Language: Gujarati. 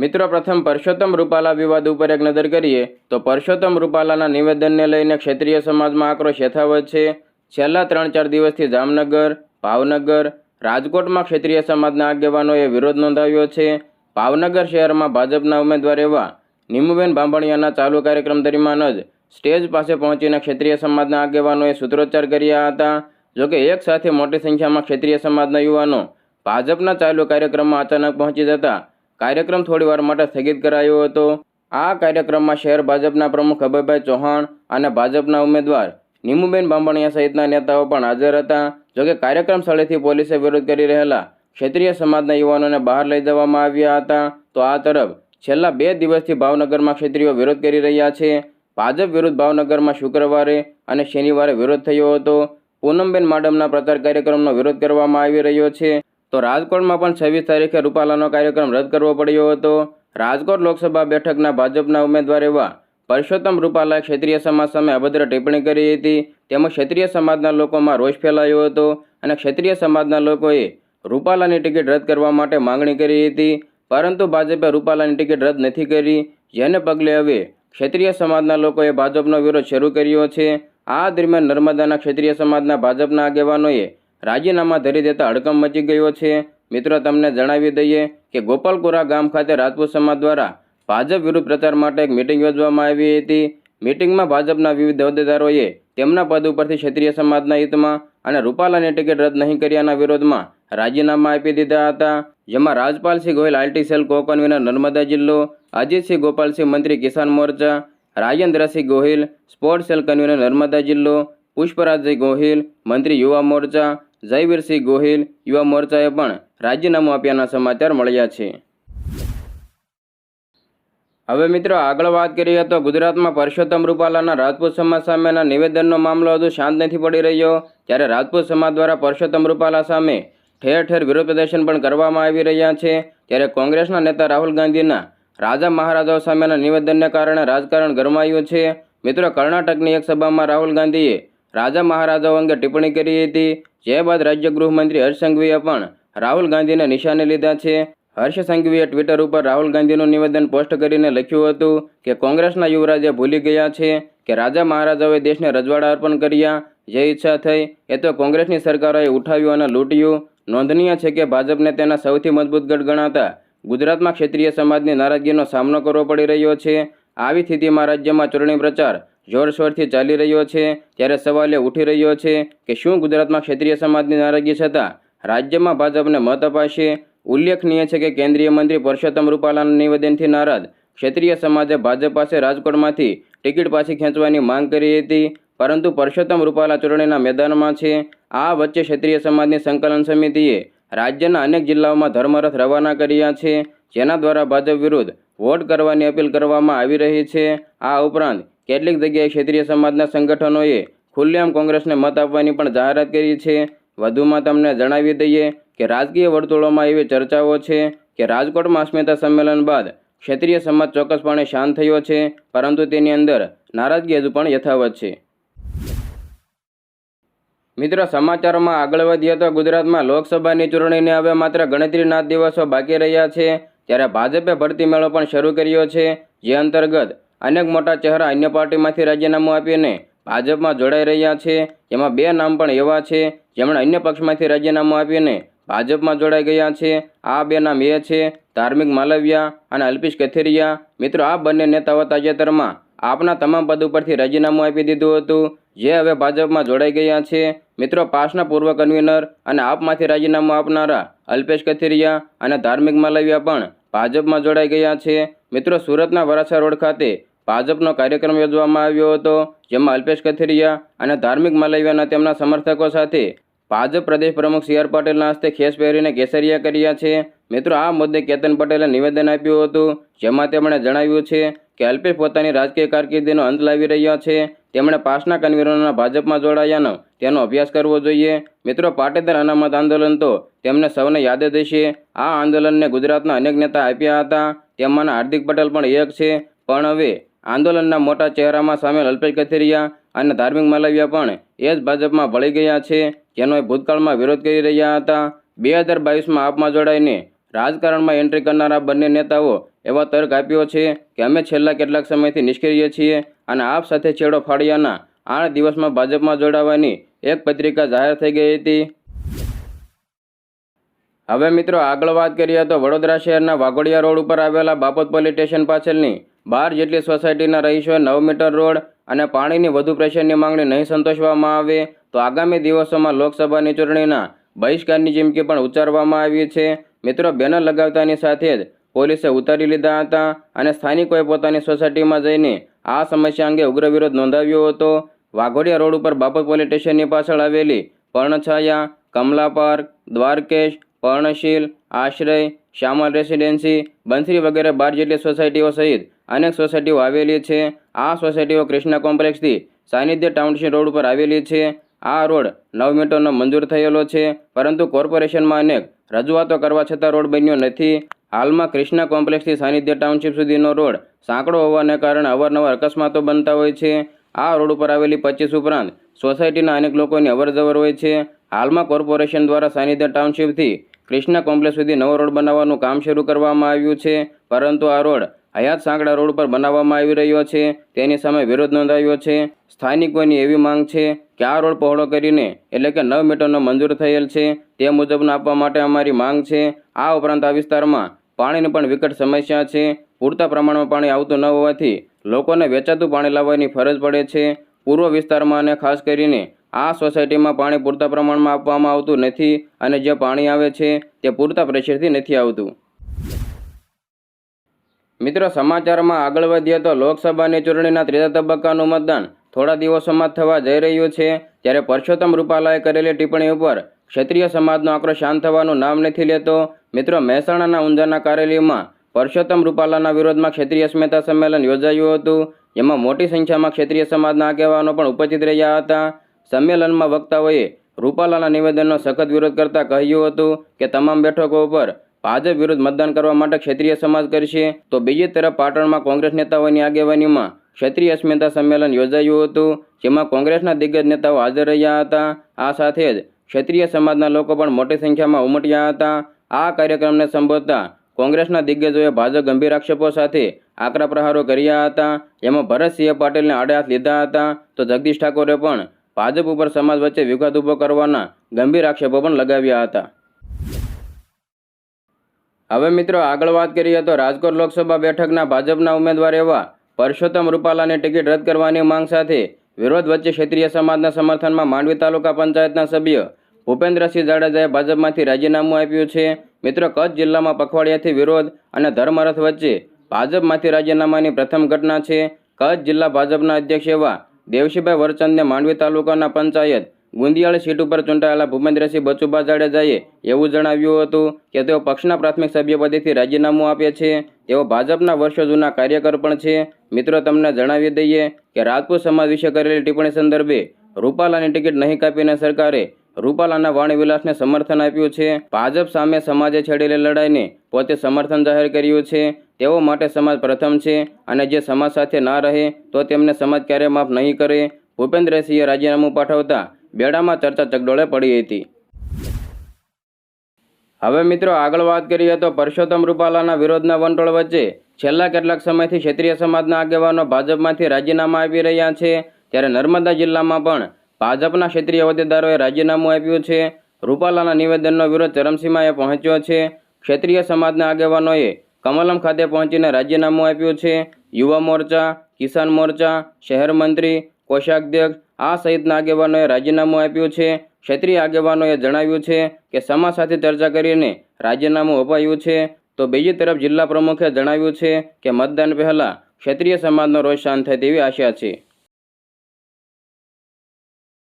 મિત્રો, પ્રથમ પરસોત્તમ રૂપાલા વિવાદ ઉપર એક નજર કરીએ તો પરસોત્તમ રૂપાલાના નિવેદનને લઈને ક્ષેત્રીય સમાજમાં આક્રોશ યથાવત છે. છેલ્લા ત્રણ ચાર દિવસથી જામનગર, ભાવનગર, રાજકોટમાં ક્ષેત્રીય સમાજના આગેવાનોએ વિરોધ નોંધાવ્યો છે. ભાવનગર શહેરમાં ભાજપના ઉમેદવાર એવા નીમુબેન બાંભણિયાના ચાલુ કાર્યક્રમ દરમિયાન જ સ્ટેજ પાસે પહોંચીને ક્ષેત્રીય સમાજના આગેવાનોએ સૂત્રોચ્ચાર કર્યા હતા. જોકે એક સાથે મોટી સંખ્યામાં ક્ષેત્રીય સમાજના યુવાનો ભાજપના ચાલુ કાર્યક્રમમાં અચાનક પહોંચી જતા કાર્યક્રમ થોડીવાર માટે સ્થગિત કરાયો હતો. આ કાર્યક્રમમાં શહેર ભાજપના પ્રમુખ અભયભાઈ ચૌહાણ અને ભાજપના ઉમેદવાર નીમુબેન બાંભણિયા સહિતના નેતાઓ પણ હાજર હતા. જોકે કાર્યક્રમ સ્થળેથી પોલીસે વિરોધ કરી રહેલા ક્ષેત્રીય સમાજના યુવાનોને બહાર લઈ જવામાં આવ્યા હતા. તો આ તરફ છેલ્લા બે દિવસથી ભાવનગરમાં ક્ષેત્રીઓ વિરોધ કરી રહ્યા છે. ભાજપ વિરુદ્ધ ભાવનગરમાં શુક્રવારે અને શનિવારે વિરોધ થયો હતો. પૂનમબેન માડમના પ્રચાર કાર્યક્રમનો વિરોધ કરવામાં આવી રહ્યો છે. તો રાજકોટમાં પણ છવ્વીસ તારીખે રૂપાલાનો કાર્યક્રમ રદ કરવો પડ્યો હતો. રાજકોટ લોકસભા બેઠકના ભાજપના ઉમેદવાર એવા પરસોત્તમ રૂપાલાએ ક્ષેત્રીય સમાજ સામે અભદ્ર ટિપ્પણી કરી હતી. તેમજ ક્ષેત્રીય સમાજના લોકોમાં રોષ ફેલાયો હતો અને ક્ષેત્રીય સમાજના લોકોએ રૂપાલાની ટિકિટ રદ કરવા માટે માંગણી કરી હતી. પરંતુ ભાજપે રૂપાલાની ટિકિટ રદ નથી કરી. જેને પગલે હવે ક્ષેત્રીય સમાજના લોકોએ ભાજપનો વિરોધ શરૂ કર્યો છે. આ દરમિયાન નર્મદાના ક્ષેત્રીય સમાજના ભાજપના આગેવાનોએ રાજીનામા ધરી દેતા હડકંપ મચી ગયો છે. મિત્રો, તમને જણાવી દઈએ કે ગોપાલપુરા ગામ ખાતે રાજપૂત સમાજ દ્વારા ભાજપ વિરુદ્ધ પ્રચાર માટે એક મિટિંગ યોજવામાં આવી હતી. મિટિંગમાં ભાજપના વિવિધ હોદ્દેદારોએ તેમના પદ ઉપરથી ક્ષત્રિય સમાજના હિતમાં અને રૂપાલાની ટિકિટ રદ નહીં કર્યાના વિરોધમાં રાજીનામા આપી દીધા હતા. જેમાં Rajpalsinh Gohil IT cell co convener Narmada જિલ્લો, અજીતસિંહ ગોપાલસિંહ મંત્રી કિસાન મોરચા, Rajendrasinh Gohil sport cell convener Narmada જિલ્લો, પુષ્પરાજસિંહ ગોહિલ, મંત્રી યુવા મોરચા જયવીરસિંહ ગોહિલ, યુવા મોરચાએ પણ રાજીનામું આપ્યાના સમાચાર મળ્યા છે. હવે મિત્રો આગળ વાત કરીએ તો ગુજરાતમાં પરસોત્તમ રૂપાલાના રાજપૂત સમાજ સામેના નિવેદનનો મામલો હજુ શાંત નથી પડી રહ્યો. ત્યારે રાજપૂત સમાજ દ્વારા પરસોત્તમ રૂપાલા સામે ઠેર ઠેર વિરોધ પ્રદર્શન પણ કરવામાં આવી રહ્યા છે. ત્યારે કોંગ્રેસના નેતા રાહુલ ગાંધીના રાજા મહારાજાઓ સામેના નિવેદનને કારણે રાજકારણ ગરમાયું છે. મિત્રો કર્ણાટકની એક સભામાં રાહુલ ગાંધીએ રાજા મહારાજાઓ અંગે ટિપ્પણી કરી હતી. જે બાદ રાજ્ય ગૃહમંત્રી હર્ષ સંઘવીએ પણ રાહુલ ગાંધીને નિશાને લીધા છે. હર્ષ સંઘવીએ ટ્વિટર ઉપર રાહુલ ગાંધીનું નિવેદન પોસ્ટ કરીને લખ્યું હતું કે, કોંગ્રેસના યુવરાજે ભૂલી ગયા છે કે રાજા મહારાજાઓએ દેશને રજવાડા અર્પણ કર્યા. જે ઈચ્છા થઈ એ તો કોંગ્રેસની સરકારોએ ઉઠાવ્યું અને લૂંટ્યું. નોંધનીય છે કે ભાજપને તેના સૌથી મજબૂત ગઢ ગણાતા ગુજરાતમાં ક્ષેત્રીય સમાજની નારાજગીનો સામનો કરવો પડી રહ્યો છે. આવી સ્થિતિમાં રાજ્યમાં ચૂંટણી પ્રચાર જોરશોરથી ચાલી રહ્યો છે, ત્યારે સવાલ એ ઉઠી રહ્યો છે કે શું ગુજરાતમાં ક્ષેત્રીય સમાજની નારાજગી છતાં રાજ્યમાં ભાજપને મત અપાશે? ઉલ્લેખનીય છે કે કેન્દ્રીય મંત્રી પરસોત્તમ રૂપાલાના નિવેદનથી નારાજ ક્ષેત્રીય સમાજે ભાજપ પાસે રાજકોટમાંથી ટિકિટ પાછી ખેંચવાની માંગ કરી હતી, પરંતુ પરસોત્તમ રૂપાલા ચૂંટણીના મેદાનમાં છે. આ વચ્ચે ક્ષેત્રીય સમાજની સંકલન સમિતિએ રાજ્યના અનેક જિલ્લાઓમાં ધર્મરથ રવાના કર્યા છે, જેના દ્વારા ભાજપ વિરુદ્ધ વોટ કરવાની અપીલ કરવામાં આવી રહી છે. આ ઉપરાંત કેટલીક જગ્યાએ ક્ષેત્રીય સમાજના સંગઠનોએ ખુલ્લેઆમ કોંગ્રેસને મત આપવાની પણ જાહેરાત કરી છે. વધુમાં તમને જણાવી દઈએ કે રાજકીય વર્તુળોમાં એવી ચર્ચાઓ છે કે રાજકોટમાં અસ્મિતા સંમેલન બાદ ક્ષેત્રીય સમાજ ચોક્કસપણે શાંત થયો છે, પરંતુ તેની અંદર નારાજગી હજુ પણ યથાવત છે. મિત્રો, સમાચારોમાં આગળ વધીએ તો ગુજરાતમાં લોકસભાની ચૂંટણીને હવે માત્ર ગણતરીના દિવસો બાકી રહ્યા છે, ત્યારે ભાજપે ભરતી મેળો પણ શરૂ કર્યો છે, જે અંતર્ગત અનેક મોટા ચહેરા અન્ય પાર્ટીમાંથી રાજીનામું આપીને ભાજપમાં જોડાઈ રહ્યા છે. જેમાં બે નામ પણ એવા છે. જેમણે અન્ય પક્ષમાંથી રાજીનામું આપીને ભાજપમાં જોડાઈ ગયા છે. આ બે નામ એ છે, ધાર્મિક માલવિયા અને અલ્પેશ કથિરિયા. મિત્રો, આ બંને નેતાઓ તાજેતરમાં આપના તમામ પદ ઉપરથી રાજીનામું આપી દીધું હતું. જે હવે ભાજપમાં જોડાઈ ગયા છે. મિત્રો, પાસના પૂર્વ કન્વીનર અને આપમાંથી રાજીનામું આપનારા અલ્પેશ કથિરિયા અને ધાર્મિક માલવિયા પણ ભાજપમાં જોડાઈ ગયા છે. મિત્રો, સુરતના વરાછા રોડ ખાતે ભાજપનો કાર્યક્રમ યોજવામાં આવ્યો હતો, જેમાં અલ્પેશ કથિરિયા અને ધાર્મિક માલવિયાના તેમના સમર્થકો સાથે ભાજપ પ્રદેશ પ્રમુખ સી આર પટેલના હસ્તે ખેસ પહેરીને કેસરિયા કર્યા છે. મિત્રો, આ મુદ્દે કેતન પટેલે નિવેદન આપ્યું હતું, જેમાં તેમણે જણાવ્યું છે કે અલ્પેશ પોતાની રાજકીય કારકિર્દીનો અંત લાવી રહ્યા છે. તેમણે પાસના કન્વીનરોના ભાજપમાં જોડાયાનો તેનો અભ્યાસ કરવો જોઈએ. મિત્રો, પાટીદાર અનામત આંદોલન તો તેમને સૌને યાદ હશે. આ આંદોલનને ગુજરાતના અનેક નેતા આપ્યા હતા. તેમાંના હાર્દિક પટેલ પણ એક છે. પણ હવે આંદોલનના મોટા ચહેરામાં સામેલ અલ્પેશ કથિરિયા અને ધાર્મિક માલવિયા પણ એ જ ભાજપમાં ભળી ગયા છે જેનો ભૂતકાળમાં વિરોધ કરી રહ્યા હતા. બે હજાર બાવીસમાં આપમાં જોડાઈને રાજકારણમાં એન્ટ્રી કરનારા બંને નેતાઓ એવા તર્ક આપ્યો છે કે અમે છેલ્લા કેટલાક સમયથી નિષ્ક્રિય છીએ અને આપ સાથે છેડો ફાળ્યાના આઠ દિવસમાં ભાજપમાં જોડાવાની એક પત્રિકા જાહેર થઈ ગઈ હતી. હવે મિત્રો આગળ વાત કરીએ તો વડોદરા શહેરના વાઘોડિયા રોડ ઉપર આવેલા બાપત સ્ટેશન પાછળની બાર જેટલી સોસાયટીના રહીશોએ નવ મીટર રોડ અને પાણીની વધુ પ્રેશરની માંગણી નહીં સંતોષવામાં આવે, તો આગામી દિવસોમાં લોકસભાની ચૂંટણીના બહિષ્કારની ચીમકી પણ ઉચ્ચારવામાં આવી છે. મિત્રો, બેનર લગાવતાની સાથે જ પોલીસે ઉતારી લીધા હતા અને સ્થાનિકોએ પોતાની સોસાયટીમાં જઈને આ સમસ્યા અંગે ઉગ્ર વિરોધ નોંધાવ્યો હતો. વાઘોડિયા રોડ ઉપર બાપત પોલીસ સ્ટેશનની પાછળ આવેલી પર્ણછાયા, કમલા પાર્ક, દ્વારકેશ, પર્ણશીલ, આશ્રય, શ્યામલ રેસિડેન્સી, બંસરી વગેરે બાર જેટલી સોસાયટીઓ સહિત અનેક સોસાયટીઓ આવેલી છે. આ સોસાયટીઓ કૃષ્ણા કોમ્પ્લેક્સથી સાનિધ્ય ટાઉનશીપ રોડ ઉપર આવેલી છે. આ રોડ નવ મીટરનો મંજૂર થયેલો છે, પરંતુ કોર્પોરેશનમાં અનેક રજૂઆતો કરવા છતાં રોડ બન્યો નથી. હાલમાં કૃષ્ણા કોમ્પ્લેક્સથી સાનિધ્ય ટાઉનશીપ સુધીનો રોડ સાંકડો હોવાને કારણે અવારનવાર અકસ્માતો બનતા હોય છે. આ રોડ ઉપર આવેલી પચીસ ઉપરાંત સોસાયટીના અનેક લોકોની અવરજવર હોય છે. હાલમાં કોર્પોરેશન દ્વારા સાનિધ્ય ટાઉનશીપથી કૃષ્ણા કોમ્પ્લેક્સ સુધી નવો રોડ બનાવવાનું કામ શરૂ કરવામાં આવ્યું છે, પરંતુ આ રોડ હયાત સાંકડા રોડ પર બનાવવામાં આવી રહ્યો છે. તેની સામે વિરોધ નોંધાવ્યો છે. સ્થાનિકોની એવી માંગ છે કે આ રોડ પહોળો કરીને, એટલે કે નવ મીટરનો મંજૂર થયેલ છે, તે મુજબનો આપવા માટે અમારી માંગ છે. આ ઉપરાંત આ વિસ્તારમાં પાણીની પણ વિકટ સમસ્યા છે. પૂરતા પ્રમાણમાં પાણી આવતું ન હોવાથી લોકોને વેચાતું પાણી લાવવાની ફરજ પડે છે. પૂર્વ વિસ્તારમાં અને ખાસ કરીને આ સોસાયટીમાં પાણી પૂરતા પ્રમાણમાં આપવામાં આવતું નથી અને જે પાણી આવે છે તે પૂરતા પ્રેશરથી નથી આવતું. મિત્રો, સમાચારમાં આગળ વધીએ તો લોકસભાની ચૂંટણીના ત્રીજા તબક્કાનું મતદાન થોડા દિવસોમાં થવા જઈ રહ્યું છે. ત્યારે પરસોત્તમ રૂપાલાએ કરેલી ટિપ્પણી ઉપર ક્ષત્રિય સમાજનો આંકડો શાંત થવાનું નામ નથી લેતો. મિત્રો, મહેસાણાના ઊંઝાના કાર્યાલયમાં પરસોત્તમ રૂપાલાના વિરોધમાં ક્ષત્રિય સ્મિતા સંમેલન યોજાયું હતું. જેમાં મોટી સંખ્યામાં ક્ષત્રિય સમાજના આગેવાનો પણ ઉપસ્થિત રહ્યા હતા. સંમેલનમાં વક્તાઓએ રૂપાલાના નિવેદનનો સખત વિરોધ કરતા કહ્યું હતું કે, તમામ બેઠકો ઉપર ભાજપ વિરુદ્ધ મતદાન કરવા માટે ક્ષેત્રીય સમાજ કરશે. તો બીજી તરફ પાટણમાં કોંગ્રેસ નેતાઓની આગેવાનીમાં ક્ષેત્રીય અસ્મિતા સંમેલન યોજાયું હતું, જેમાં કોંગ્રેસના દિગ્ગજ નેતાઓ હાજર રહ્યા હતા. આ સાથે જ ક્ષેત્રીય સમાજના લોકો પણ મોટી સંખ્યામાં ઉમટ્યા હતા. આ કાર્યક્રમને સંબોધતા કોંગ્રેસના દિગ્ગજોએ ભાજપ ગંભીર આક્ષેપો સાથે આકરા પ્રહારો કર્યા હતા, જેમાં ભરતસિંહ પાટીલને આડે હાથ લીધા હતા. તો જગદીશ ઠાકોરે પણ ભાજપ ઉપર સમાજ વચ્ચે વિવાદ ઊભો કરવાના ગંભીર આક્ષેપો પણ લગાવ્યા હતા. હવે મિત્રો આગળ વાત કરીએ તો રાજકોટ લોકસભા બેઠકના ભાજપના ઉમેદવાર એવા પરસોત્તમ રૂપાલાની ટિકિટ રદ કરવાની માંગ સાથે વિરોધ વચ્ચે ક્ષેત્રીય સમાજના સમર્થનમાં માંડવી તાલુકા પંચાયતના સભ્ય ભૂપેન્દ્રસિંહ જાડેજાએ ભાજપમાંથી રાજીનામું આપ્યું છે. મિત્રો કચ્છ જિલ્લામાં પખવાડિયાથી વિરોધ અને ધર્મરથ વચ્ચે ભાજપમાંથી રાજીનામાની પ્રથમ ઘટના છે. કચ્છ જિલ્લા ભાજપના અધ્યક્ષ એવા દેવશીભાઈ વરચંદને માંડવી તાલુકાના પંચાયત ગુંદિયાળ સીટ ઉપર ચૂંટાયેલા ભૂપેન્દ્રસિંહ બચુભા જાડેજાએ એવું જણાવ્યું હતું કે તેઓ પક્ષના પ્રાથમિક સભ્યપદેથી રાજીનામું આપે છે. તેઓ ભાજપના વર્ષો જૂના કાર્યકર પણ છે. મિત્રો, તમને જણાવી દઈએ કે રાજપૂત સમાજ વિશે કરેલી ટિપ્પણી સંદર્ભે રૂપાલાની ટિકિટ નહીં કાપીને સરકારે રૂપાલાના વાણીવિલાસને સમર્થન આપ્યું છે. ભાજપ સામે સમાજે છેડેલી લડાઈને પોતે સમર્થન જાહેર કર્યું છે. તેઓ માટે સમાજ પ્રથમ છે અને જે સમાજ સાથે ના રહે તો તેમને સમાજ ક્યારેય માફ નહીં કરે. ભૂપેન્દ્રસિંહે રાજીનામું પાઠવતા બેડામાં ચર્ચા ચગડોળે પડી હતી. હવે મિત્રો આગળ વાત કરીએ તો પરસોત્તમ રૂપાલાના વિરોધના વંટોળ વચ્ચે છેલ્લા કેટલાક સમયથી ક્ષેત્રીય સમાજના આગેવાનો ભાજપમાંથી રાજીનામા આપી રહ્યા છે. ત્યારે નર્મદા જિલ્લામાં પણ ભાજપના ક્ષેત્રીય હોદ્દેદારોએ રાજીનામું આપ્યું છે. રૂપાલાના નિવેદનનો વિરોધ ચરમસીમાએ પહોંચ્યો છે. ક્ષેત્રીય સમાજના આગેવાનોએ કમલમ ખાતે પહોંચીને રાજીનામું આપ્યું છે. યુવા મોરચા, કિસાન મોરચા, શહેર મંત્રી, કોષાધ્યક્ષ આ સહિતના આગેવાનોએ રાજીનામું આપ્યું છે. ક્ષેત્રીય આગેવાનોએ જણાવ્યું છે કે સમાજ સાથે ચર્ચા કરીને રાજીનામું અપાયું છે. તો બીજી તરફ જિલ્લા પ્રમુખે જણાવ્યું છે કે મતદાન પહેલાં ક્ષેત્રીય સમાજનો રોષ શાંત થાય તેવી આશા છે.